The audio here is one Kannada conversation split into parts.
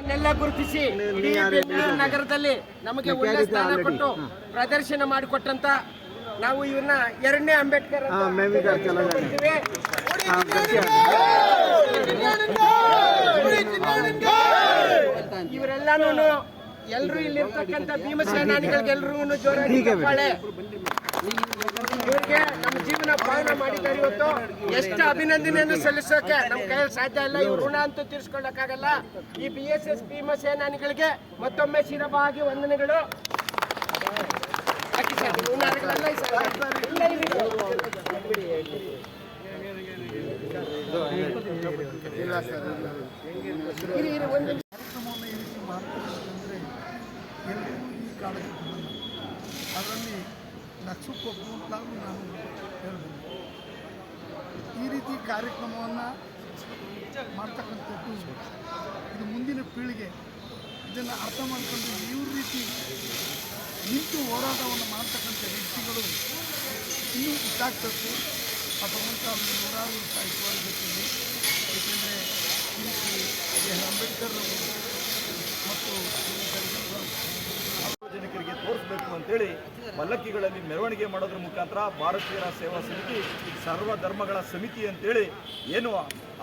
ನನ್ನೆಲ್ಲ ಗುರುತಿಸಿ ಇಡೀ ಬೆಂಗಳೂರು ನಗರದಲ್ಲಿ ನಮಗೆ ಒಳ್ಳೆ ಸ್ಥಾನ ಕೊಟ್ಟು ಪ್ರದರ್ಶನ ಮಾಡಿಕೊಟ್ಟಂತ ನಾವು ಇವ್ರನ್ನ ಎರಡನೇ ಅಂಬೇಡ್ಕರ್ ಅಂತ ಕರಿತೀವಿ. ಇವರೆಲ್ಲಾನು ಎಲ್ರು ಇಲ್ಲಿರ್ತಕ್ಕಂಥ ಭೀಮಸೇನಾನಿಗಳಿಗೆಲ್ರಿಗೂ ಜೋರಾಗಿ ಚಪ್ಪಾಳೆ. ಇವ್ರಿಗೆ ನಮ್ಮ ಜೀವನ ಪಾಲನ ಮಾಡಿದ್ದಾರೆ ಇವತ್ತು. ಎಷ್ಟು ಅಭಿನಂದನೆಯನ್ನು ಸಲ್ಲಿಸೋಕೆ ನಮ್ಮ ಕೈಯಲ್ಲಿ ಸಾಧ್ಯ ಇಲ್ಲ. ಇವ್ರ ಋಣ ಅಂತೂ ತೀರ್ಸ್ಕೊಳ್ಳಕ್ಕಾಗಲ್ಲ. ಈ ಬಿ ಎಸ್ ಎಸ್ ಭೀಮ ಸೇನಾನಿಗಳಿಗೆ ಮತ್ತೊಮ್ಮೆ ಶಿರಭಾಗಿ ವಂದನೆಗಳು ಹಾಕಿ ಸರ್, ಹೂನಾರಗಳೆಲ್ಲ ಈ ಸರ್. ಇಲ್ಲ, ಇರಿ. ಇರಿ, ಇರಿ, ಒಂದು ನಿಮಿಷ. ಕಾರ್ಯಕ್ರಮವನ್ನು ಈ ರೀತಿ ಮಾಡ್ತಿರೋದಂದರೆ ಎಲ್ಲರಿಗೂ ಈ ಕಾಳಜಿ ಬರಲ್ಲ ಅದರಲ್ಲಿ ಲಕ್ಷಕ್ಕೊಬ್ಬರು ಅಂತಲೂ ನಾನು ಹೇಳ್ಬೋದು ಈ ರೀತಿ ಕಾರ್ಯಕ್ರಮವನ್ನು ಮಾಡ್ತಕ್ಕಂಥದ್ದು ಇದು ಮುಂದಿನ ಪೀಳಿಗೆ ಇದನ್ನು ಅರ್ಥ ಮಾಡಿಕೊಂಡು ಇವ್ರ ರೀತಿ ನಿಂತು ಹೋರಾಟವನ್ನು ಮಾಡ್ತಕ್ಕಂಥ ವ್ಯಕ್ತಿಗಳು ಇನ್ನೂ ಇದಾಗಬೇಕು ಅಥವಾ ಒಂದು ನೂರಾರು ಸಾಹಿತ್ಯವಾಗಿ ಜೊತೆಯಲ್ಲಿ ಏಕೆಂದರೆ ಅಂಬೇಡ್ಕರ್ ಅವರು ಮತ್ತು ಸಾರ್ವಜನಿಕರಿಗೆ ತೋರಿಸಬೇಕು ಅಂತೇಳಿ ಪಲ್ಲಕ್ಕಿಗಳಲ್ಲಿ ಮೆರವಣಿಗೆ ಮಾಡೋದ್ರ ಮುಖಾಂತರ ಭಾರತೀಯರ ಸೇವಾ ಸಮಿತಿ ಸರ್ವ ಧರ್ಮಗಳ ಸಮಿತಿ ಅಂತೇಳಿ ಏನು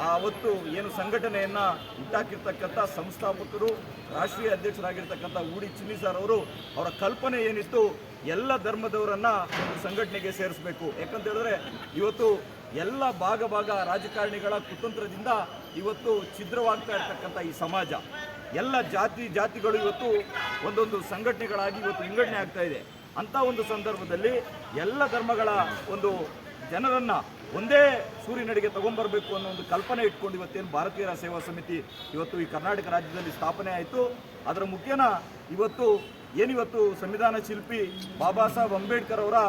ಆ ಅವತ್ತು ಏನು ಸಂಘಟನೆಯನ್ನು ಹುಟ್ಟಾಕಿರ್ತಕ್ಕಂಥ ಸಂಸ್ಥಾಪಕರು, ರಾಷ್ಟ್ರೀಯ ಅಧ್ಯಕ್ಷರಾಗಿರ್ತಕ್ಕಂಥ ಊಡಿ ಚಿನ್ನಿ ಸರ್ ಅವರು ಅವರ ಕಲ್ಪನೆ ಏನಿತ್ತು, ಎಲ್ಲ ಧರ್ಮದವರನ್ನು ಒಂದು ಸಂಘಟನೆಗೆ ಸೇರಿಸಬೇಕು. ಯಾಕಂತ ಹೇಳಿದ್ರೆ ಇವತ್ತು ಎಲ್ಲ ಭಾಗ ಭಾಗ ರಾಜಕಾರಣಿಗಳ ಕುತಂತ್ರದಿಂದ ಇವತ್ತು ಛಿದ್ರವಾಗ್ತಾ ಇರ್ತಕ್ಕಂಥ ಈ ಸಮಾಜ. ಎಲ್ಲ ಜಾತಿ ಜಾತಿಗಳು ಇವತ್ತು ಒಂದೊಂದು ಸಂಘಟನೆಗಳಾಗಿ ಇವತ್ತು ವಿಂಗಡಣೆ ಆಗ್ತಾ ಇದೆ. ಅಂತ ಒಂದು ಸಂದರ್ಭದಲ್ಲಿ ಎಲ್ಲ ಧರ್ಮಗಳ ಒಂದು ಜನರನ್ನು ಒಂದೇ ಸೂರಿನಡಿಗೆ ತಗೊಂಡ್ಬರಬೇಕು ಅನ್ನೋ ಒಂದು ಕಲ್ಪನೆ ಇಟ್ಕೊಂಡು ಇವತ್ತೇನು ಭಾರತೀಯರ ಸೇವಾ ಸಮಿತಿ ಇವತ್ತು ಈ ಕರ್ನಾಟಕ ರಾಜ್ಯದಲ್ಲಿ ಸ್ಥಾಪನೆ ಆಯಿತು. ಅದರ ಮುಖ್ಯನ ಇವತ್ತು ಏನಿವತ್ತು ಸಂವಿಧಾನ ಶಿಲ್ಪಿ ಬಾಬಾ ಸಾಹೇಬ್ ಅಂಬೇಡ್ಕರ್ ಅವರ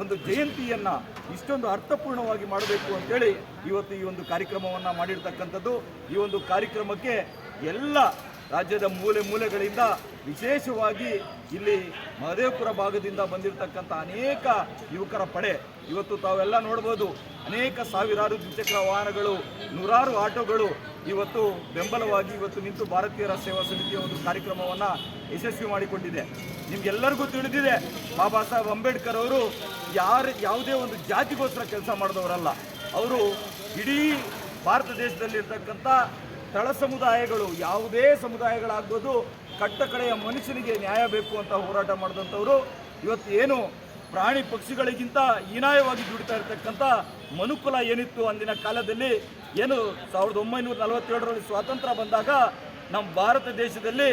ಒಂದು ಜಯಂತಿಯನ್ನು ಇಷ್ಟೊಂದು ಅರ್ಥಪೂರ್ಣವಾಗಿ ಮಾಡಬೇಕು ಅಂತೇಳಿ ಇವತ್ತು ಈ ಒಂದು ಕಾರ್ಯಕ್ರಮವನ್ನು ಮಾಡಿರ್ತಕ್ಕಂಥದ್ದು. ಈ ಒಂದು ಕಾರ್ಯಕ್ರಮಕ್ಕೆ ಎಲ್ಲ ರಾಜ್ಯದ ಮೂಲೆ ಮೂಲೆಗಳಿಂದ ವಿಶೇಷವಾಗಿ ಇಲ್ಲಿ ಮಹದೇವಪುರ ಭಾಗದಿಂದ ಬಂದಿರತಕ್ಕಂಥ ಅನೇಕ ಯುವಕರ ಪಡೆ. ಇವತ್ತು ತಾವೆಲ್ಲ ನೋಡ್ಬೋದು, ಅನೇಕ ಸಾವಿರಾರು ದ್ವಿಚಕ್ರ ವಾಹನಗಳು, ನೂರಾರು ಆಟೋಗಳು ಇವತ್ತು ಬೆಂಬಲವಾಗಿ ಇವತ್ತು ನಿಂತು ಭಾರತೀಯರ ಸೇವಾ ಸಮಿತಿಯ ಒಂದು ಕಾರ್ಯಕ್ರಮವನ್ನು ಯಶಸ್ವಿ ಮಾಡಿಕೊಂಡಿದೆ. ನಿಮ್ಗೆಲ್ಲರಿಗೂ ತಿಳಿದಿದೆ, ಬಾಬಾ ಸಾಹೇಬ್ ಅಂಬೇಡ್ಕರ್ ಅವರು ಯಾರು, ಯಾವುದೇ ಒಂದು ಜಾತಿಗೋಸ್ಕರ ಕೆಲಸ ಮಾಡಿದವರಲ್ಲ. ಅವರು ಇಡೀ ಭಾರತ ದೇಶದಲ್ಲಿರ್ತಕ್ಕಂಥ ತಳ ಸಮುದಾಯಗಳು, ಯಾವುದೇ ಸಮುದಾಯಗಳಾಗ್ಬೋದು ಕಟ್ಟ ಕಡೆಯ ಮನುಷ್ಯನಿಗೆ ನ್ಯಾಯ ಬೇಕು ಅಂತ ಹೋರಾಟ ಮಾಡಿದಂಥವ್ರು ಇವತ್ತು ಏನು ಪ್ರಾಣಿ ಪಕ್ಷಿಗಳಿಗಿಂತ ಹೀನಾಯವಾಗಿ ದುಡಿತಾ ಇರತಕ್ಕಂಥ ಮನುಕುಲ ಏನಿತ್ತು ಅಂದಿನ ಕಾಲದಲ್ಲಿ, ಏನು ಸಾವಿರದ ಒಂಬೈನೂರ ನಲವತ್ತೇಳರಲ್ಲಿ ಸ್ವಾತಂತ್ರ್ಯ ಬಂದಾಗ ನಮ್ಮ ಭಾರತ ದೇಶದಲ್ಲಿ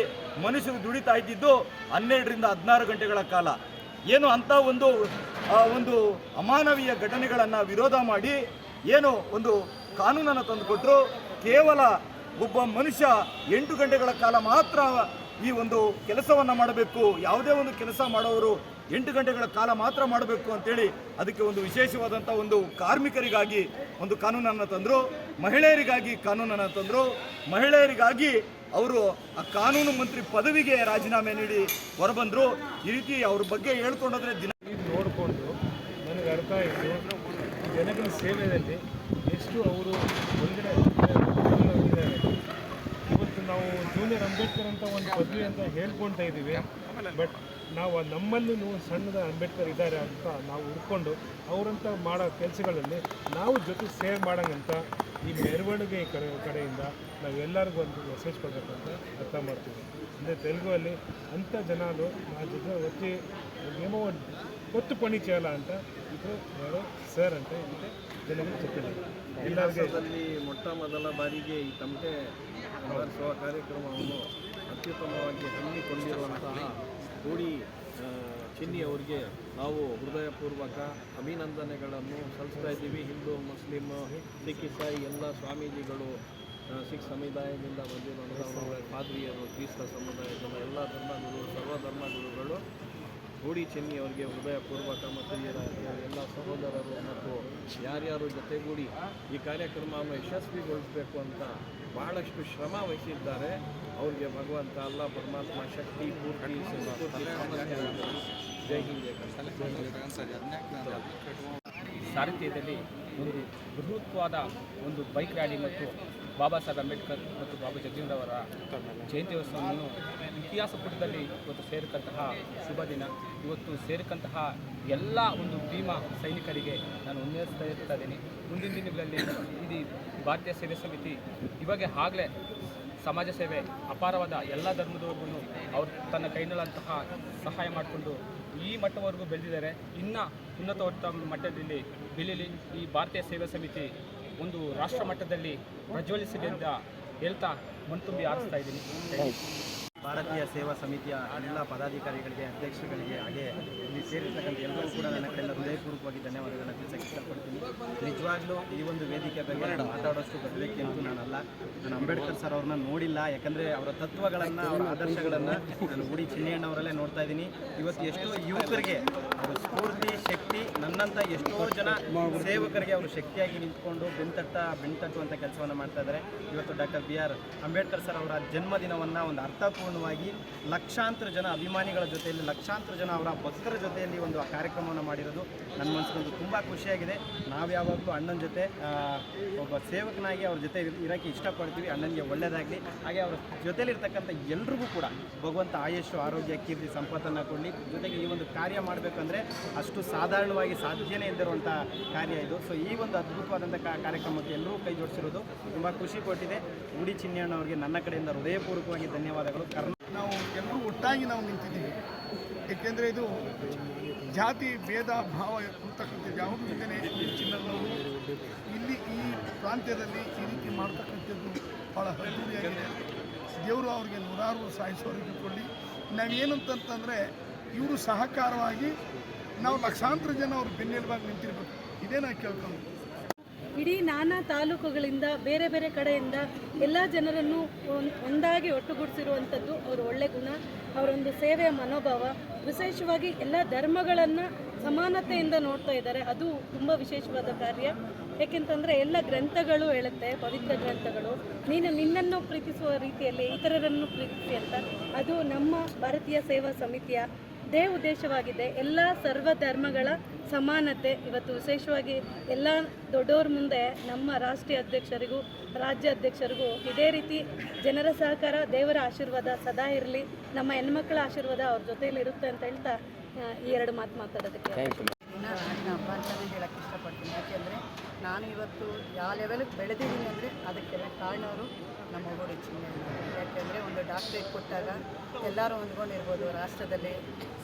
ಮನುಷ್ಯರು ದುಡಿತಾ ಇದ್ದಿದ್ದು ಹನ್ನೆರಡರಿಂದ ಹದಿನಾರು ಗಂಟೆಗಳ ಕಾಲ. ಏನು ಅಂಥ ಒಂದು ಒಂದು ಅಮಾನವೀಯ ಘಟನೆಗಳನ್ನು ವಿರೋಧ ಮಾಡಿ, ಏನು ಒಂದು ಕಾನೂನನ್ನು ತಂದುಕೊಟ್ಟರು ಕೇವಲ ಒಬ್ಬ ಮನುಷ್ಯ ಎಂಟು ಗಂಟೆಗಳ ಕಾಲ ಮಾತ್ರ ಈ ಒಂದು ಕೆಲಸವನ್ನು ಮಾಡಬೇಕು, ಯಾವುದೇ ಒಂದು ಕೆಲಸ ಮಾಡೋರು ಎಂಟು ಗಂಟೆಗಳ ಕಾಲ ಮಾತ್ರ ಮಾಡಬೇಕು ಅಂತೇಳಿ ಅದಕ್ಕೆ ಒಂದು ವಿಶೇಷವಾದಂಥ ಒಂದು ಕಾರ್ಮಿಕರಿಗಾಗಿ ಒಂದು ಕಾನೂನನ್ನು ತಂದರು, ಮಹಿಳೆಯರಿಗಾಗಿ ಕಾನೂನನ್ನು ತಂದರು. ಮಹಿಳೆಯರಿಗಾಗಿ ಅವರು ಆ ಕಾನೂನು ಮಂತ್ರಿ ಪದವಿಗೆ ರಾಜೀನಾಮೆ ನೀಡಿ ಹೊರಬಂದ್ರು. ಈ ರೀತಿ ಅವ್ರ ಬಗ್ಗೆ ಹೇಳ್ಕೊಂಡೋದ್ರೆ ದಿನ ನೋಡಿಕೊಂಡು ನನಗೆ ಅರ್ಥ ಆಯಿತು, ಜನಗಳ ಸೇವೆಯಲ್ಲಿ ಎಷ್ಟು ಅವರು ಒಂದಿನ ಇದ್ದೇವೆ ಇವತ್ತು ನಾವು ಜೂನಿಯರ್ ಅಂಬೇಡ್ಕರ್ ಅಂತ ಒಂದು ಪದವಿ ಅಂತ ಹೇಳ್ಕೊಳ್ತಾ ಇದ್ದೀವಿ. ಬಟ್ ನಾವು ನಮ್ಮಲ್ಲೂ ಸಣ್ಣದ ಅಂಬೇಡ್ಕರ್ ಇದ್ದಾರೆ ಅಂತ ನಾವು ಹುಡ್ಕೊಂಡು ಅವರಂತ ಮಾಡೋ ಕೆಲಸಗಳಲ್ಲಿ ನಾವು ಜೊತೆ ಸೇವ್ ಮಾಡೋಂಗಂತ ಈ ಮೆರವಣಿಗೆ ಕಡೆ ಕಡೆಯಿಂದ ನಾವೆಲ್ಲರಿಗೂ ಒಂದು ಮೆಸೇಜ್ ಕೊಡಬೇಕಂತ ಅರ್ಥ ಮಾಡ್ತೀವಿ. ಅಂದರೆ ತೆಲುಗುವಲ್ಲಿ ಅಂಥ ಜನರು ಆ ಜೊತೆ ಒತ್ತಿ ಏನೋ ಒಂದು ಕೊತ್ತು ಪಣಿಚಲ ಅಂತ ಇದು ಸರ್ ಅಂತ ಇದಕ್ಕೆ ಜನಗಳು ಚಿತ್ರ ಇತಿಹಾಸದಲ್ಲಿ ಮೊಟ್ಟ ಮೊದಲ ಬಾರಿಗೆ ಈ ತಮಟೆ ಆಧರಿಸುವ ಕಾರ್ಯಕ್ರಮವನ್ನು ಅತ್ಯುತ್ತಮವಾಗಿ ಹಮ್ಮಿಕೊಂಡಿರುವಂತಹ ಕೋಡಿ ಆ, ಚಿನ್ನಿ ಅವರಿಗೆ ನಾವು ಹೃದಯಪೂರ್ವಕ ಅಭಿನಂದನೆಗಳನ್ನು ಸಲ್ಲಿಸ್ತಾ ಇದ್ದೀವಿ. ಹಿಂದೂ ಮುಸ್ಲಿಮ್ ಸಿಖ್ ಇಸಾಯಿ ಎಲ್ಲ ಸ್ವಾಮೀಜಿಗಳು ಸಿಖ್ ಸಮುದಾಯದಿಂದ ಬಂದಿರುವಂತಹ ಪಾದ್ರಿಯರು ಕ್ರಿಸ್ತ ಸಮುದಾಯದಿಂದ ಎಲ್ಲ ಧರ್ಮಗುರು ಸರ್ವಧರ್ಮ ಗುರುಗಳು ಗೂಡಿ ಚೆನ್ನಿ ಅವರಿಗೆ ಹೃದಯಪೂರ್ವಕ ಮತ್ತು ಎಲ್ಲ ಸಹೋದರರು ಮತ್ತು ಯಾರ್ಯಾರು ಜೊತೆಗೂಡಿ ಈ ಕಾರ್ಯಕ್ರಮವನ್ನು ಯಶಸ್ವಿಗೊಳಿಸಬೇಕು ಅಂತ ಬಹಳಷ್ಟು ಶ್ರಮ ವಹಿಸಿದ್ದಾರೆ ಅವರಿಗೆ ಭಗವಂತ ಅಲ್ಲ, ಪರಮಾತ್ಮ ಶಕ್ತಿ, ಪೂರ್ತಿ. ಸಾರಥ್ಯದಲ್ಲಿ ಒಂದು ಬೃಹತ್ವಾದ ಒಂದು ಬೈಕ್ ರ್ಯಾಲಿ ಮತ್ತು ಬಾಬಾ ಸಾಹೇಬ್ ಅಂಬೇಡ್ಕರ್ ಮತ್ತು ಬಾಬಾ ಜಗಜೀವನರವರ ಜಯಂತ್ಯೋತ್ಸವವನ್ನು ಇತಿಹಾಸ ಪುಟದಲ್ಲಿ ಇವತ್ತು ಸೇರಿಕಂತಹ ಶುಭ ದಿನ. ಇವತ್ತು ಸೇರಿದಂತಹ ಎಲ್ಲ ಒಂದು ಭೀಮಾ ಸೈನಿಕರಿಗೆ ನಾನು ಉನ್ನೇರಿಸ್ತಾ ಇರ್ತಾ ಇದ್ದೀನಿ. ಮುಂದಿನ ದಿನಗಳಲ್ಲಿ ಇಡೀ ಭಾರತೀಯ ಸೇವೆ ಸಮಿತಿ ಇವಾಗ ಆಗಲೇ ಸಮಾಜ ಸೇವೆ ಅಪಾರವಾದ ಎಲ್ಲ ಧರ್ಮದವ್ರಿಗೂ ಅವರು ತನ್ನ ಕೈನಲ್ಲಂತಹ ಸಹಾಯ ಮಾಡಿಕೊಂಡು ಈ ಮಟ್ಟವರೆಗೂ ಬೆಳೆದಿದ್ದಾರೆ. ಇನ್ನು ಉನ್ನತ ಮಟ್ಟದಲ್ಲಿ ಬೆಳೀಲಿ ಈ ಭಾರತೀಯ ಸೇವಾ ಸಮಿತಿ ಒಂದು ರಾಷ್ಟ್ರ ಮಟ್ಟದಲ್ಲಿ ಪ್ರಜ್ವಲಿಸಲಿ ಅಂತ ಹೇಳ್ತಾ ಮಣ್ತುಂಬಿ ಹಾರಿಸ್ತಾ ಇದ್ದೀನಿ. ಭಾರತೀಯ ಸೇವಾ ಸಮಿತಿಯ ಎಲ್ಲ ಪದಾಧಿಕಾರಿಗಳಿಗೆ, ಅಧ್ಯಕ್ಷಗಳಿಗೆ ಹಾಗೆ ಇಲ್ಲಿ ಸೇರಿರ್ತಕ್ಕಂಥ ಎಲ್ಲರೂ ಕೂಡ ನನ್ನ ಕಡೆಯಿಂದ ಹೃದಯಪೂರ್ವಕವಾಗಿ ಧನ್ಯವಾದಗಳನ್ನು ತಿಳಿಸಕ್ಕೆ ಇಷ್ಟಪಡ್ತೀನಿ. ನಿಜವಾಗ್ಲೂ ಈ ಒಂದು ವೇದಿಕೆ ಬಗ್ಗೆ ನಾನು ಮಾತಾಡೋಷ್ಟು ಬರಬೇಕು ಅಂತ ನಾನಲ್ಲ. ನಾನು ಅಂಬೇಡ್ಕರ್ ಸರ್ ಅವ್ರನ್ನ ನೋಡಿಲ್ಲ, ಯಾಕಂದರೆ ಅವರ ತತ್ವಗಳನ್ನು, ಅವರ ಆದರ್ಶಗಳನ್ನು ನಾನು ಗುಡಿ ಚಿನ್ನಣ್ಣವರಲ್ಲೇ ನೋಡ್ತಾ ಇದ್ದೀನಿ. ಇವತ್ತು ಎಷ್ಟೋ ಯುವಕರಿಗೆ ಅವರ ಸ್ಫೂರ್ತಿ, ಶಕ್ತಿ ನನ್ನಂಥ ಎಷ್ಟೋ ಜನ ಸೇವಕರಿಗೆ ಅವರು ಶಕ್ತಿಯಾಗಿ ನಿಂತ್ಕೊಂಡು ಬೆಂತಟ್ಟ ಬೆಂತಟ್ಟುವಂಥ ಕೆಲಸವನ್ನು ಮಾಡ್ತಾ ಇದ್ದಾರೆ. ಇವತ್ತು doctor B R Ambedkar sir ಅವರ ಜನ್ಮದಿನವನ್ನು ಒಂದು ಅರ್ಥಪೂರ್ಣವಾಗಿ ಲಕ್ಷಾಂತರ ಜನ ಅಭಿಮಾನಿಗಳ ಜೊತೆಯಲ್ಲಿ, ಲಕ್ಷಾಂತರ ಜನ ಅವರ ಭಕ್ತರ ಜೊತೆಯಲ್ಲಿ ಒಂದು ಆ ಕಾರ್ಯಕ್ರಮವನ್ನು ಮಾಡಿರೋದು ನನ್ನ ಮನಸ್ಸಿಗೊಂದು ತುಂಬ ಖುಷಿಯಾಗಿದೆ. ನಾವು ಯಾವಾಗಲೂ ಅಣ್ಣನ ಜೊತೆ ಒಬ್ಬ ಸೇವಕನಾಗಿ ಅವ್ರ ಜೊತೆ ಇರ್- ಇರೋಕ್ಕೆ ಇಷ್ಟಪಡ್ತೀವಿ. ಅಣ್ಣನಿಗೆ ಒಳ್ಳೆಯದಾಗಲಿ ಹಾಗೆ ಅವರ ಜೊತೆಲಿರ್ತಕ್ಕಂಥ ಎಲ್ರಿಗೂ ಕೂಡ ಭಗವಂತ ಆಯುಷು ಆರೋಗ್ಯ, ಕೀರ್ತಿ, ಸಂಪತ್ತನ್ನು ಕೊಡಲಿ. ಜೊತೆಗೆ ಈ ಒಂದು ಕಾರ್ಯ ಮಾಡಬೇಕಂದ್ರೆ ಅಷ್ಟು ಸಾಧಾರಣವಾಗಿ ಸಾಧ್ಯನೇ ಇದ್ದಿರುವಂಥ ಕಾರ್ಯ ಇದು. ಸೊ ಈ ಒಂದು ಅದ್ಭುತವಾದಂಥ ಕಾರ್ಯಕ್ರಮಕ್ಕೆ ಎಲ್ಲರೂ ಕೈ ಜೋಡಿಸಿರೋದು ತುಂಬ ಖುಷಿ ಕೊಟ್ಟಿದೆ. ಉಡಿ ಚಿನ್ನಣ್ಣವ್ರಿಗೆ ನನ್ನ ಕಡೆಯಿಂದ ಹೃದಯಪೂರ್ವಕವಾಗಿ ಧನ್ಯವಾದಗಳು. ನಾವು ಎಲ್ಲರೂ ಒಟ್ಟಾಗಿ ನಾವು ನಿಂತಿದ್ದೀವಿ. ಏಕೆಂದರೆ ಇದು ಜಾತಿ, ಭೇದ, ಭಾವ ಇರ್ತಕ್ಕಂಥ ಯಾವುದೂ ಇದ್ದೇನೆ ಚಿನ್ನದವರು ಇಲ್ಲಿ ಈ ಪ್ರಾಂತ್ಯದಲ್ಲಿ ಈ ರೀತಿ ಮಾಡ್ತಕ್ಕಂಥದ್ದು ಭಾಳ ಅದ್ದೂರಿಯಾಗಿದೆ ದೇವರು ಅವ್ರಿಗೆ ನೂರಾರು ಸಾಯಿಸೋರಿಗೆ ಕೊಡಲಿ ನಾವೇನಂತಂತಂದರೆ ಇವರು ಸಹಕಾರವಾಗಿ ನಾವು ಲಕ್ಷಾಂತರ ಜನ ಅವ್ರ ಬೆನ್ನೆಲುಬಾಗಿ ನಿಂತಿರ್ಬೇಕು. ಇದೇ ನಾವು ಕೇಳ್ಕೊಂಡು ಇಡೀ ನಾನಾ ತಾಲೂಕುಗಳಿಂದ, ಬೇರೆ ಬೇರೆ ಕಡೆಯಿಂದ ಎಲ್ಲ ಜನರನ್ನು ಒಂದ್- ಒಂದಾಗಿ ಒಟ್ಟುಗೂಡಿಸಿರುವಂಥದ್ದು ಅವರ ಒಳ್ಳೆ ಗುಣ, ಅವರೊಂದು ಸೇವೆಯ ಮನೋಭಾವ, ವಿಶೇಷವಾಗಿ ಎಲ್ಲ ಧರ್ಮಗಳನ್ನು ಸಮಾನತೆಯಿಂದ ನೋಡ್ತಾ ಇದ್ದಾರೆ. ಅದು ತುಂಬ ವಿಶೇಷವಾದ ಕಾರ್ಯ. ಏಕೆಂತಂದರೆ ಎಲ್ಲ ಗ್ರಂಥಗಳು ಹೇಳುತ್ತೆ, ಪವಿತ್ರ ಗ್ರಂಥಗಳು. ನೀನು ನಿನ್ನನ್ನು ಪ್ರೀತಿಸುವ ರೀತಿಯಲ್ಲಿ ಇತರರನ್ನು ಪ್ರೀತಿಸಿ ಅಂತ. ಅದು ನಮ್ಮ ಭಾರತೀಯ ಸೇವಾ ಸಮಿತಿಯ ದೇ ಉದ್ದೇಶವಾಗಿದೆ. ಎಲ್ಲ ಸರ್ವ ಧರ್ಮಗಳ ಸಮಾನತೆ ಇವತ್ತು ವಿಶೇಷವಾಗಿ ಎಲ್ಲ ದೊಡ್ಡವ್ರ ಮುಂದೆ ನಮ್ಮ ರಾಷ್ಟ್ರೀಯ ಅಧ್ಯಕ್ಷರಿಗೂ ರಾಜ್ಯ ಅಧ್ಯಕ್ಷರಿಗೂ ಇದೇ ರೀತಿ ಜನರ ಸಹಕಾರ ದೇವರ ಆಶೀರ್ವಾದ ಸದಾ ಇರಲಿ. ನಮ್ಮ ಹೆಣ್ಮಕ್ಳ ಆಶೀರ್ವಾದ ಅವ್ರ ಜೊತೆಯಲ್ಲಿ ಇರುತ್ತೆ ಅಂತ ಹೇಳ್ತಾ ಈ ಎರಡು ಮಾತು ಮಾತಾಡೋದಕ್ಕೆ ಅಂತಲೇ ಹೇಳಕ್ಕೆ ಇಷ್ಟಪಡ್ತೀನಿ. ಯಾಕೆಂದರೆ ನಾನು ಇವತ್ತು ಯಾವ ಲೆವೆಲ್ಗೆ ಬೆಳೆದಿದ್ದೀನಿ ಅಂದರೆ ಅದಕ್ಕೆಲ್ಲ ಕಾರಣವರು ನಮ್ಮ ಓಡಿ ಚಿಹ್ನೆ ಯಾಕೆಂದರೆ ಒಂದು ಡಾಕ್ಟ್ರೇಟ್ ಕೊಟ್ಟಾಗ ಎಲ್ಲರೂ ಹೊಂದ್ಕೊಂಡಿರ್ಬೋದು, ರಾಷ್ಟ್ರದಲ್ಲಿ,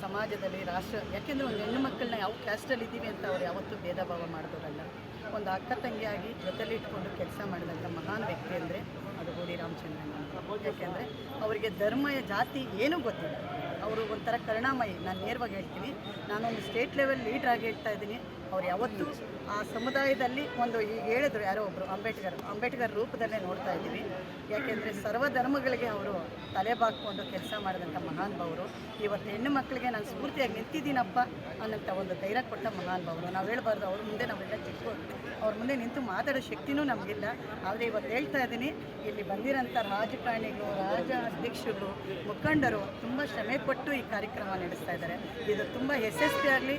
ಸಮಾಜದಲ್ಲಿ, ರಾಷ್ಟ್ರ, ಯಾಕೆಂದರೆ ಒಂದು ಹೆಣ್ಣು ಮಕ್ಕಳನ್ನ ಯಾವ ಕ್ಯಾಸ್ಟಲ್ಲಿ ಇದ್ದೀವಿ ಅಂತ ಅವ್ರು ಯಾವತ್ತೂ ಭೇದ ಭಾವ ಮಾಡಿದವರಲ್ಲ ಒಂದು ಅಕ್ಕ ತಂಗಿಯಾಗಿ ಜೊತೆಲಿ ಇಟ್ಕೊಂಡು ಕೆಲಸ ಮಾಡಿದಂಥ ಮಹಾನ್ ವ್ಯಕ್ತಿ ಅಂದರೆ ಅದು ಗೋಡಿ ರಾಮಚಂದ್ರನ್. ಯಾಕೆಂದರೆ ಅವರಿಗೆ ಧರ್ಮ ಜಾತಿ ಏನೂ ಗೊತ್ತಿಲ್ಲ. ಅವರು ಒಂಥರ ಕರುಣಾಮಯಿ. ನಾನು ನೇರವಾಗಿ ಹೇಳ್ತೀನಿ, ನಾನೊಂದು ಸ್ಟೇಟ್ ಲೆವೆಲ್ ಲೀಡ್ರಾಗಿ ಹೇಳ್ತಾ ಇದ್ದೀನಿ. ಅವ್ರು ಯಾವತ್ತೂ ಆ ಸಮುದಾಯದಲ್ಲಿ ಒಂದು ಈಗ ಹೇಳಿದ್ರು ಯಾರೋ ಒಬ್ಬರು ಅಂಬೇಡ್ಕರ್ ಅಂಬೇಡ್ಕರ್ ರೂಪದಲ್ಲೇ ನೋಡ್ತಾ ಇದ್ದೀವಿ. ಯಾಕೆಂದರೆ ಸರ್ವ ಧರ್ಮಗಳಿಗೆ ಅವರು ತಲೆ ಬಾಕ್ಕೊಂಡು ಕೆಲಸ ಮಾಡಿದಂಥ ಮಹಾನ್ ಭಾವರು. ಇವತ್ತು ಹೆಣ್ಣು ಮಕ್ಕಳಿಗೆ ನಾನು ಸ್ಫೂರ್ತಿಯಾಗಿ ನಿಂತಿದ್ದೀನಪ್ಪ ಅನ್ನೋಂಥ ಒಂದು ಧೈರ್ಯ ಕೊಟ್ಟ ಮಹಾನ್ ಭಾವರು. ನಾವು ಹೇಳ್ಬಾರ್ದು, ಅವ್ರ ಮುಂದೆ ನಾವೆಲ್ಲ ಚಿಕ್ಕವರು ಅವ್ರ ಮುಂದೆ ನಿಂತು ಮಾತಾಡೋ ಶಕ್ತಿನೂ ನಮಗಿಲ್ಲ. ಆದರೆ ಇವತ್ತು ಹೇಳ್ತಾ ಇದ್ದೀನಿ, ಇಲ್ಲಿ ಬಂದಿರೋಂಥ ರಾಜಕಾರಣಿಗಳು, ರಾಜ ಅಧ್ಯಕ್ಷರು ಮುಖಂಡರು ತುಂಬ ಶ್ರಮೆಪಟ್ಟು ಈ ಕಾರ್ಯಕ್ರಮ ನಡೆಸ್ತಾ ಇದ್ದಾರೆ. ಇದು ತುಂಬ ಯಶಸ್ವಿಯಾಗಲಿ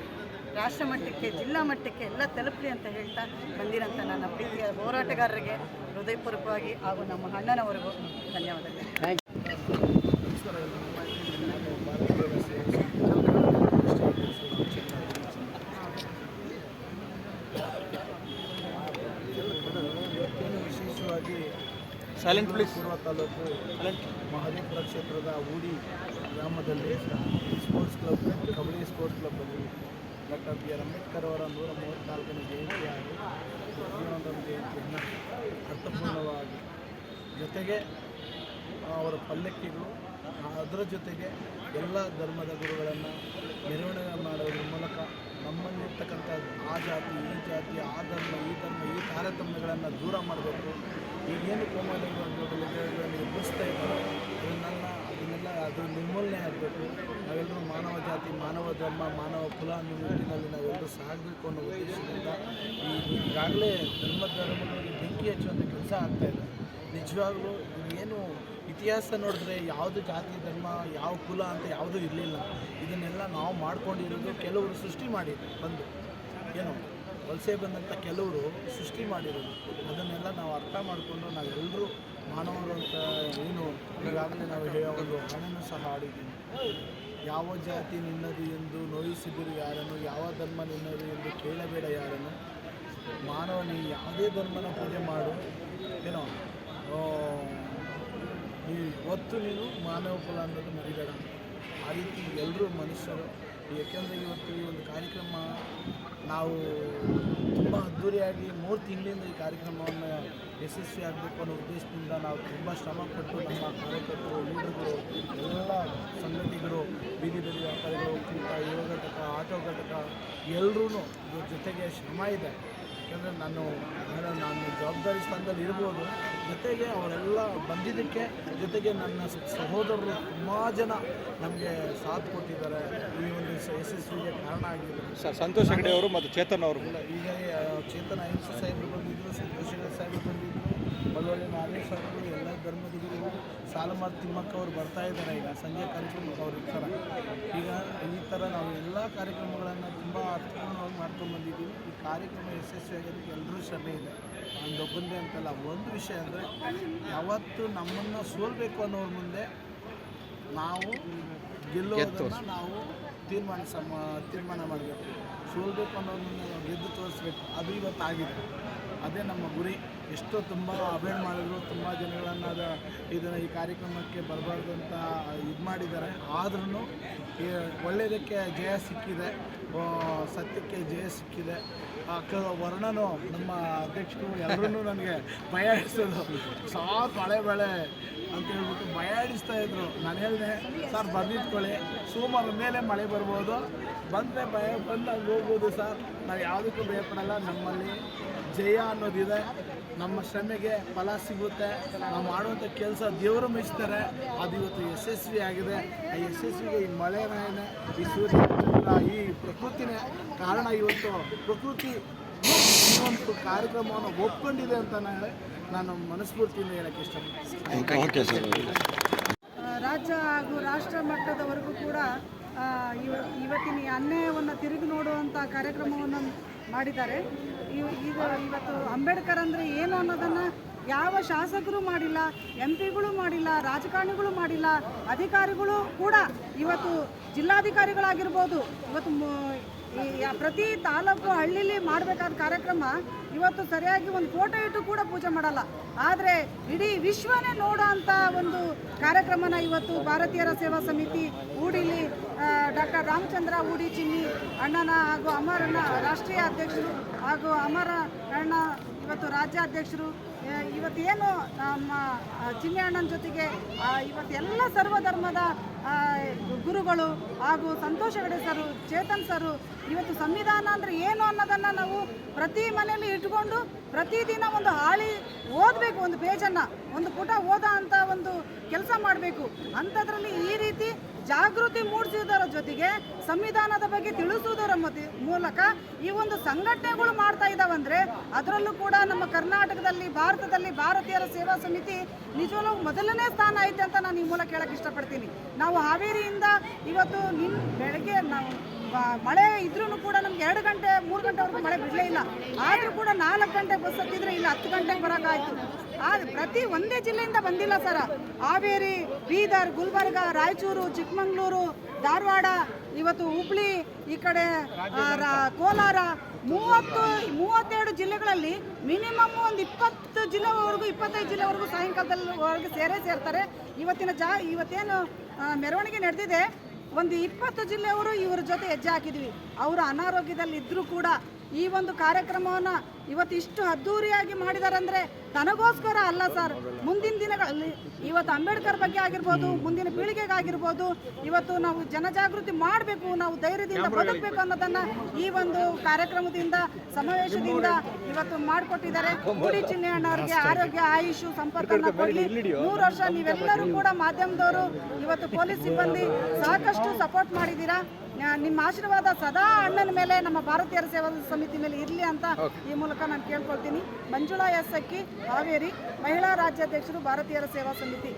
ರಾಷ್ಟ್ರ ಮಟ್ಟಕ್ಕೆ ಜಿಲ್ಲಾ ಮಟ್ಟಕ್ಕೆ ಎಲ್ಲ ತಲುಪಲಿ ಅಂತ ಹೇಳ್ತಾ ಬಂದಿರೋಂಥ ನನ್ನ ಪ್ರೀತಿಯ ಹೋರಾಟಗಾರರಿಗೆ ಹೃದಯಪೂರ್ವಕವಾಗಿ ಹಾಗೂ ನಮ್ಮ ಅಣ್ಣನವರೆಗೂ ಧನ್ಯವಾದಗಳು. ವಿಶೇಷವಾಗಿ ಸೈಲೆಂಟ್ ಪ್ಲೇಸ್ ಪೂರ್ವ ತಾಲೂಕು ಮಹದೇಪುರ ಕ್ಷೇತ್ರದ ಊಡಿ ಗ್ರಾಮದಲ್ಲಿ ಸ್ಪೋರ್ಟ್ಸ್ ಕ್ಲಬ್ ಕಬಡ್ಡಿ ಸ್ಪೋರ್ಟ್ಸ್ ಕ್ಲಬ್ಬಲ್ಲಿ ಡಾಕ್ಟರ್ ಬಿ ಆರ್ ಅಂಬೇಡ್ಕರ್ ಅವರ ನೂರ ಮೂವತ್ತ್ನಾಲ್ಕನೇ ಜಯಂತಿಯಾಗಿ ಜೀವನದ ಜಯಂತಿಯನ್ನು ಅರ್ಥಪೂರ್ಣವಾಗಿ ಜೊತೆಗೆ ಅವರ ಪಲ್ಲಕ್ಕಿಗಳು ಅದರ ಜೊತೆಗೆ ಎಲ್ಲ ಧರ್ಮದ ಗುರುಗಳನ್ನು ಮೆರವಣಿಗೆ ಮಾಡೋದ್ರ ಮೂಲಕ ನಮ್ಮಲ್ಲಿರ್ತಕ್ಕಂಥ ಆ ಜಾತಿ, ಈ ಜಾತಿ, ಆ ಧರ್ಮ, ಈ ಧರ್ಮ, ಈ ತಾರತಮ್ಯಗಳನ್ನು ದೂರ ಮಾಡಬೇಕು. ಈಗೇನು ಕೋಮಲಗಳನ್ನು ಎದುರಿಸ್ತಾ ಇದ್ದಾರೆ. ಅದನ್ನೆಲ್ಲ ಅದನ್ನೆಲ್ಲ ಅದು ನಿರ್ಮೂಲನೆ ಆಗಬೇಕು. ನಾವೆಲ್ಲರೂ ಮಾನವ ಜಾತಿ, ಮಾನವ ಧರ್ಮ, ಮಾನವ ಕುಲ ಅನ್ನೋ ನಿಟ್ಟಿನಲ್ಲಿ ನಾವೆಲ್ಲರೂ ಸಾಗಬೇಕು ಅನ್ನೋ ಉದ್ದೇಶದಿಂದ ಈಗಾಗಲೇ ಧರ್ಮ ಧರ್ಮಗಳಿಗೆ ಬೆಂಕಿ ಹಚ್ಚುವಂಥ ಕೆಲಸ ಆಗ್ತಾಯಿದೆ ನಿಜವಾಗ್ಲೂ ಏನು ಇತಿಹಾಸ ನೋಡಿದ್ರೆ ಯಾವುದು ಜಾತಿ, ಧರ್ಮ, ಯಾವ ಕುಲ ಅಂತ ಯಾವುದೂ ಇರಲಿಲ್ಲ. ಇದನ್ನೆಲ್ಲ ನಾವು ಮಾಡ್ಕೊಂಡಿರೋದು ಕೆಲವರು ಸೃಷ್ಟಿ ಮಾಡಿ ಬಂದು. ಏನು, ವಲಸೆ ಬಂದಂಥ ಕೆಲವರು ಸೃಷ್ಟಿ ಮಾಡಿರೋದು. ಅದನ್ನೆಲ್ಲ ನಾವು ಅರ್ಥ ಮಾಡಿಕೊಂಡು ನಾವೆಲ್ಲರೂ ಮಾನವರು ಅಂತ ಏನು ಈಗಾಗಲೇ ನಾವು ಹೇಳೋ ಒಂದು ಹಣನೂ ಸಹ ಹಾಡಿದ್ದೀವಿ ಯಾವ ಜಾತಿ ನಿನ್ನದು ಎಂದು ನೋಯಿಸಿದರು ಯಾರನ್ನು, ಯಾವ ಧರ್ಮ ನಿನ್ನದು ಎಂದು ಕೇಳಬೇಡ ಯಾರನ್ನು. ಮಾನವ ನೀ ಯಾವುದೇ ಧರ್ಮನ ಪೂಜೆ ಮಾಡು. ಏನೋ ಈ ಒತ್ತು ನೀನು ಮಾನವ ಕುಲ ಅನ್ನೋದು ಮರಿಬೇಡ. ಆ ರೀತಿ ಎಲ್ಲರೂ ಮನುಷ್ಯರು. ಏಕೆಂದರೆ ಇವತ್ತು ಈ ಒಂದು ಕಾರ್ಯಕ್ರಮ ನಾವು ತುಂಬ ಅದ್ಧೂರಿಯಾಗಿ ಮೂರು ತಿಂಗಳಿಂದ ಈ ಕಾರ್ಯಕ್ರಮವನ್ನು ಯಶಸ್ವಿ ಆಗಬೇಕು ಅನ್ನೋ ಉದ್ದೇಶದಿಂದ ನಾವು ತುಂಬ ಶ್ರಮಪಟ್ಟು ನಮ್ಮ ಕಾರ್ಯಕರ್ತರು, ಲೀಡರ್ಗಳು, ಎಲ್ಲ ಸಂಘಟನೆಗಳು ಬೀದಿ ಬೀದಿ ವ್ಯಾಪಾರಿಗಳು ಒಕ್ಕೂಟ ಯುವ ಘಟಕ, ಆಟೋ ಘಟಕ ಎಲ್ಲರೂ ಜೊತೆಗೆ ಶ್ರಮ ಇದೆ. ಯಾಕಂದರೆ ನಾನು ನಾನು ನಾನು ಜವಾಬ್ದಾರಿ ಸ್ಥಾನದಲ್ಲಿ ಇರ್ಬೋದು. ಜೊತೆಗೆ ಅವರೆಲ್ಲ ಬಂದಿದ್ದಕ್ಕೆ ಜೊತೆಗೆ ನನ್ನ ಸಹೋದರರು ತುಂಬ ಜನ ನಮಗೆ ಸಾಥ್ ಕೊಟ್ಟಿದ್ದಾರೆ. ಈ ಒಂದು ಯಶಸ್ವಿಗೆ ಕಾರಣ ಆಗಿದ್ದಾರೆ. ಸಂತೋಷ್ ಹೆಗಡೆ ಅವರು ಮತ್ತು ಚೇತನ್ ಅವರು. ಈಗ ಚೇತನ್ ಅಹಿಂಸ ಸಾಹೇಬರು ಬಂದಿದ್ದರು ಸಂತೋಷ ಸಾಹೇಬರು ಬಂದಿದ್ದರು ಒಳ್ಳೊಳ್ಳೆ ನಾಗೇಶ್ ಎಲ್ಲ ಧರ್ಮದ ಗುರುಗಳು ಸಾಲಮಾರ್ ತಿಮ್ಮಕ್ಕ ಅವರು ಬರ್ತಾ ಇದ್ದಾರೆ ಈಗ ಸಂಜೆ ಕಾರ್ಯಕ್ರಮಕ್ಕೆ ಅವ್ರು ಇರ್ತಾರೆ. ಈಗ ಈ ಥರ ನಾವು ಎಲ್ಲ ಕಾರ್ಯಕ್ರಮಗಳನ್ನು ತುಂಬ ಅರ್ಥಪೂರ್ಣವಾಗಿ ಮಾಡ್ಕೊಂಡು ಬಂದಿದ್ದೀವಿ. ಈ ಕಾರ್ಯಕ್ರಮ ಯಶಸ್ವಿಯಾಗೋದಕ್ಕೆ ಎಲ್ಲರೂ ಶ್ರಮೆ ಇದೆ. ಒಂದೊಬ್ಬಂದೇ ಅಂತಲ್ಲ ಒಂದು ವಿಷಯ ಅಂದರೆ ಯಾವತ್ತು ನಮ್ಮನ್ನು ಸೋಲ್ಬೇಕು ಅನ್ನೋರ ಮುಂದೆ ನಾವು ಗೆಲ್ಲೋದನ್ನು ನಾವು ತೀರ್ಮಾನ ಸಮ ತೀರ್ಮಾನ ಮಾಡಬೇಕು. ಸೋಲ್ಬೇಕು ಅನ್ನೋದನ್ನು ನಾವು ಗೆದ್ದು ತೋರಿಸ್ಬೇಕು. ಅದು ಇವತ್ತು ಆಗಿದೆ ಅದೇ ನಮ್ಮ ಗುರಿ. ಎಷ್ಟೋ ತುಂಬ ಅವೇರ್ ಮಾಡಿದ್ರು, ತುಂಬ ಜನಗಳನ್ನು ಅದು ಇದನ್ನು ಈ ಕಾರ್ಯಕ್ರಮಕ್ಕೆ ಬರಬಾರ್ದು ಅಂತ ಇದು ಮಾಡಿದ್ದಾರೆ. ಆದ್ರೂ ಒಳ್ಳೆಯದಕ್ಕೆ ಜಯ ಸಿಕ್ಕಿದೆ. ಸತ್ಯಕ್ಕೆ ಜಯ ಸಿಕ್ಕಿದೆ. ಕ ವರ್ಣನು, ನಮ್ಮ ಅಧ್ಯಕ್ಷರು ಎಲ್ಲರೂ ನನಗೆ ಭಯ ಹಿಡಿಸೋದು ಸಾಕು ಹಳೆ ಬಳೆ ಅಂತ ಹೇಳ್ಬಿಟ್ಟು ಭಯ ಹಿಡಿಸ್ತಾ ಇದ್ರು. ನಾನು ಹೇಳಿದೆ, ಸರ್ ಬಂದಿಟ್ಕೊಳ್ಳಿ. ಸೋಮವಾರ ಮೇಲೆ ಮಳೆ ಬರ್ಬೋದು. ಬಂದರೆ ಭಯ ಬಂದು ಹೋಗ್ಬೋದು ಸರ್. ನಾವು ಯಾವುದಕ್ಕೂ ಭಯಪಡಲ್ಲ. ನಮ್ಮಲ್ಲಿ ಜಯ ಅನ್ನೋದಿದೆ. ನಮ್ಮ ಶ್ರಮೆಗೆ ಫಲ ಸಿಗುತ್ತೆ. ನಾವು ಮಾಡುವಂಥ ಕೆಲಸ ದೇವರು ಮೆಚ್ತಾರೆ. ಅದು ಇವತ್ತು ಯಶಸ್ವಿ ಆಗಿದೆ ಆ ಯಶಸ್ವಿಗೆ ಈ ಮಳೆನೇ ಈ ಸೂರ್ಯ ಈ ಪ್ರಕೃತಿನೇ ಕಾರಣ ಇವತ್ತು. ಪ್ರಕೃತಿ ಈ ಒಂದು ಕಾರ್ಯಕ್ರಮವನ್ನು ಒಪ್ಕೊಂಡಿದೆ ಅಂತ ನಾನು ನಾನು ಮನಸ್ಫೂರ್ತಿಯಿಂದ ಹೇಳಕ್ಕೆ ಇಷ್ಟಪಡ್ತೀನಿ. ರಾಜ್ಯ ಹಾಗೂ ರಾಷ್ಟ್ರ ಮಟ್ಟದವರೆಗೂ ಕೂಡ ಇವತ್ತಿನ ಈ ಅನ್ಯಾಯವನ್ನು ತಿರುಗಿ ನೋಡುವಂಥ ಕಾರ್ಯಕ್ರಮವನ್ನು ಮಾಡಿದ್ದಾರೆ. ಈಗ ಇವತ್ತು ಅಂಬೇಡ್ಕರ್ ಅಂದರೆ ಏನು ಅನ್ನೋದನ್ನು ಯಾವ ಶಾಸಕರು ಮಾಡಿಲ್ಲ, ಎಂ ಪಿಗಳು ಮಾಡಿಲ್ಲ, ರಾಜಕಾರಣಿಗಳು ಮಾಡಿಲ್ಲ, ಅಧಿಕಾರಿಗಳು ಕೂಡ ಇವತ್ತು ಜಿಲ್ಲಾಧಿಕಾರಿಗಳಾಗಿರ್ಬೋದು. ಇವತ್ತು ಪ್ರತಿ ತಾಲೂಕು ಹಳ್ಳಿಲಿ ಮಾಡಬೇಕಾದ ಕಾರ್ಯಕ್ರಮ ಇವತ್ತು ಸರಿಯಾಗಿ ಒಂದು ಫೋಟೋ ಇಟ್ಟು ಕೂಡ ಪೂಜೆ ಮಾಡಲ್ಲ. ಆದರೆ ಇಡೀ ವಿಶ್ವನೇ ನೋಡೋ ಅಂಥ ಒಂದು ಕಾರ್ಯಕ್ರಮನ ಇವತ್ತು ಭಾರತೀಯರ ಸೇವಾ ಸಮಿತಿ ಊಡಿಲಿ ಡಾಕ್ಟರ್ ರಾಮಚಂದ್ರ ಊಡಿ ಚಿನ್ನಿ ಅಣ್ಣನ ಹಾಗೂ ಅಮರನ ರಾಷ್ಟ್ರೀಯ ಅಧ್ಯಕ್ಷರು ಹಾಗೂ ಅಮರ ಅಣ್ಣ, ಇವತ್ತು ರಾಜ್ಯಾಧ್ಯಕ್ಷರು ಇವತ್ತೇನು ನಮ್ಮ ಚಿನ್ನಿ ಅಣ್ಣನ ಜೊತೆಗೆ ಇವತ್ತೆಲ್ಲ ಸರ್ವಧರ್ಮದ ಗುರುಗಳು ಹಾಗೂ ಸಂತೋಷ ಗಡೆ ಸರು, ಚೇತನ್ ಸರು, ಇವತ್ತು ಸಂವಿಧಾನ ಅಂದರೆ ಏನು ಅನ್ನೋದನ್ನು ನಾವು ಪ್ರತಿ ಮನೆಯಲ್ಲಿ ಇಟ್ಕೊಂಡು ಪ್ರತಿದಿನ ಒಂದು ಹಾಳಿ ಓದಬೇಕು, ಒಂದು ಪೇಜನ್ನು, ಒಂದು ಪುಟ ಓದೋ ಅಂತ ಒಂದು ಕೆಲಸ ಮಾಡಬೇಕು. ಅಂಥದ್ರಲ್ಲಿ ಈ ರೀತಿ ಜಾಗೃತಿ ಮೂಡಿಸುವುದರ ಜೊತೆಗೆ ಸಂವಿಧಾನದ ಬಗ್ಗೆ ತಿಳಿಸುವುದರ ಮೂಲಕ ಈ ಒಂದು ಸಂಘಟನೆಗಳು ಮಾಡ್ತಾ ಇದ್ದಾವಂದ್ರೆ ಅದರಲ್ಲೂ ಕೂಡ ನಮ್ಮ ಕರ್ನಾಟಕದಲ್ಲಿ, ಭಾರತದಲ್ಲಿ ಭಾರತೀಯರ ಸೇವಾ ಸಮಿತಿ ನಿಜವಲ್ಲೂ ಮೊದಲನೇ ಸ್ಥಾನ ಐತೆ ಅಂತ ನಾನು ಈ ಮೂಲಕ ಹೇಳಕ್ಕೆ ಇಷ್ಟಪಡ್ತೀನಿ. ನಾವು ಹಾವೇರಿಯಿಂದ ಇವತ್ತು ನಿನ್ ಬೆಳಗ್ಗೆ ನಾವು ಮಳೆ ಇದ್ರೂ ಕೂಡ ನಮ್ಗೆ ಎರಡು ಗಂಟೆ, ಮೂರು ಗಂಟೆವರೆಗೂ ಮಳೆ ಬಿಡಲೇ ಇಲ್ಲ. ಆದರೂ ಕೂಡ ನಾಲ್ಕು ಗಂಟೆ ಬಸ್ ಹತ್ತಿದ್ರೆ ಇಲ್ಲ, ಹತ್ತು ಗಂಟೆಗೆ ಬರೋಕ್ಕಾಯ್ತು. ಪ್ರತಿ ಒಂದೇ ಜಿಲ್ಲೆಯಿಂದ ಬಂದಿಲ್ಲ ಸರ. ಹಾವೇರಿ, ಬೀದರ್, ಗುಲ್ಬರ್ಗ, ರಾಯಚೂರು, ಚಿಕ್ಕಮಂಗ್ಳೂರು, ಧಾರವಾಡ, ಇವತ್ತು ಹುಬ್ಳಿ, ಈ ಕಡೆ ಕೋಲಾರ ಮೂವತ್ತು, ಮೂವತ್ತೆರಡು ಜಿಲ್ಲೆಗಳಲ್ಲಿ ಮಿನಿಮಮ್ ಒಂದು ಇಪ್ಪತ್ತು ಜಿಲ್ಲೆವರೆಗೂ, ಇಪ್ಪತ್ತೈದು ಜಿಲ್ಲೆವರೆಗೂ ಸಾಯಂಕಾಲದಲ್ಲಿ ಹೊರಗೆ ಸೇರೇ ಸೇರ್ತಾರೆ. ಇವತ್ತಿನ ಜಾ, ಇವತ್ತೇನು ಮೆರವಣಿಗೆ ನಡೆದಿದೆ. ಒಂದು ಇಪ್ಪತ್ತು ಜಿಲ್ಲೆಯವರು ಇವ್ರ ಜೊತೆ ಹೆಜ್ಜೆ ಹಾಕಿದ್ವಿ. ಅವರು ಅನಾರೋಗ್ಯದಲ್ಲಿ ಇದ್ದರೂ ಕೂಡ ಈ ಒಂದು ಕಾರ್ಯಕ್ರಮವನ್ನು ಇವತ್ತು ಇಷ್ಟು ಅದ್ಧೂರಿಯಾಗಿ ಮಾಡಿದ್ದಾರೆ ಅಂದರೆ ತನಗೋಸ್ಕರ ಅಲ್ಲ ಸರ್. ಮುಂದಿನ ದಿನಗಳಲ್ಲಿ ಇವತ್ತು ಅಂಬೇಡ್ಕರ್ ಬಗ್ಗೆ ಆಗಿರ್ಬೋದು, ಮುಂದಿನ ಪೀಳಿಗೆಗಾಗಿರ್ಬೋದು, ಇವತ್ತು ನಾವು ಜನಜಾಗೃತಿ ಮಾಡಬೇಕು, ನಾವು ಧೈರ್ಯದಿಂದ ಬದುಕಬೇಕು ಅನ್ನೋದನ್ನ ಈ ಒಂದು ಕಾರ್ಯಕ್ರಮದಿಂದ, ಸಮಾವೇಶದಿಂದ ಇವತ್ತು ಮಾಡಿಕೊಟ್ಟಿದ್ದಾರೆ. ಗುಡಿ ಚಿನ್ನಣ್ಣವರಿಗೆ ಆರೋಗ್ಯ, ಆಯುಷು, ಸಂಪತ್ತನ್ನ ಕೊಡಲಿ. ಮೂರು ವರ್ಷ ನೀವೆಲ್ಲರೂ ಕೂಡ ಮಾಧ್ಯಮದವರು ಇವತ್ತು ಪೊಲೀಸ್ ಸಿಬ್ಬಂದಿ ಸಾಕಷ್ಟು ಸಪೋರ್ಟ್ ಮಾಡಿದ್ದೀರಾ? ನಿಮ್ಮ ಆಶೀರ್ವಾದ ಸದಾ ಅಣ್ಣನ ಮೇಲೆ ನಮ್ಮ ಭಾರತೀಯರ ಸೇವಾ ಸಮಿತಿ ಮೇಲೆ ಇರಲಿ ಅಂತ ಈ ಮೂಲಕ ನಾನು ಕೇಳ್ಕೊಳ್ತೀನಿ. ಮಂಜುಳಾ ಎಸ್ ಅಕ್ಕಿ ಹಾವೇರಿ ಮಹಿಳಾ ರಾಜ್ಯಾಧ್ಯಕ್ಷರು ಭಾರತೀಯರ ಸೇವಾ ಸಮಿತಿ.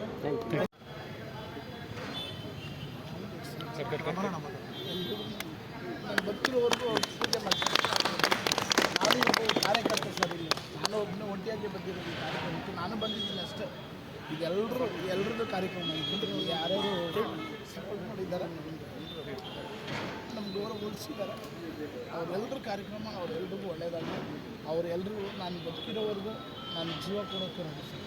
ಕಾರ್ಯಕರ್ತ ಸರ್ ಇಲ್ಲಿ ನಾನು ಒಬ್ಬನೇ ಒಂಟಿಯಾಗಿ ಬಂದಿರೋದು ಕಾರ್ಯಕ್ರಮಕ್ಕೆ ನಾನು ಬಂದಿದ್ದೀನಿ ಅಷ್ಟೇ ಇದೆಲ್ಲರೂ ಎಲ್ಲರದ್ದು ಕಾರ್ಯಕ್ರಮ ಇದು ಯಾರ್ಯಾರು ಸಪೋರ್ಟ್ ಮಾಡಿದ್ದಾರೆ ಗೌರವ ಉಳಿಸಿದ್ದಾರೆ. ಅವರೆಲ್ಲರ ಕಾರ್ಯಕ್ರಮ, ಅವರೆಲ್ರಿಗೂ ಒಳ್ಳೆಯದಾಗಲಿ ಅವರೆಲ್ಲರೂ ನಾನು ಬದುಕಿರೋವರೆಗೂ ನಾನು ಜೀವ ಕೊಡೋಕ್ಕೆ ಸರ್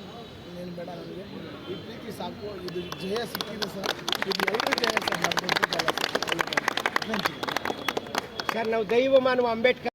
ಇನ್ನೇನು ಬೇಡ ನನಗೆ. ಈ ಪ್ರೀತಿ ಸಾಕು. ಇದು ಜಯ ಸಿಕ್ಕಿದೆ ಸರ್. ಇದು ಎಲ್ಲರೂ ಜಯ ಸರ್. ಸರ್, ನಾವು ದೈವ ಮಾನವ ಅಂಬೇಡ್ಕರ್